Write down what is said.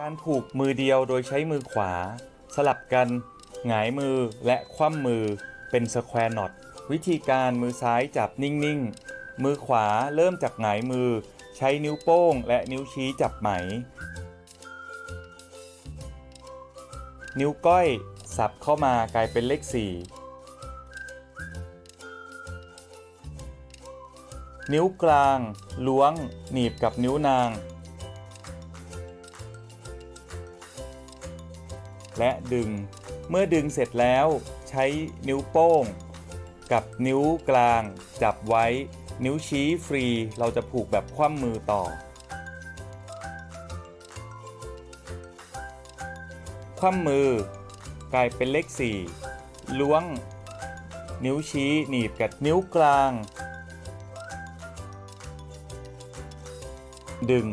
การผูกมือเดียวโดยใช้มือขวา สลับกันหงายมือและคว่ำมือเป็นสแควร์น็อตวิธีการมือซ้ายจับนิ่งๆ มือขวาเริ่มจากหงายมือ ใช้นิ้วโป้งและนิ้วชี้จับไหม นิ้วก้อยสับเข้ามากลายเป็นเลข 4 นิ้วกลางล้วง หนีบกับนิ้วนาง และดึง เมื่อดึงเสร็จแล้วใช้นิ้วโป้ง กับนิ้วกลาง จับไว้ นิ้วชี้ฟรี เราจะผูกแบบคว่ำมือต่อ คว่ำมือกลายเป็นเลข 4 ล้วง นิ้วชี้หนีบกับนิ้วกลาง ดึง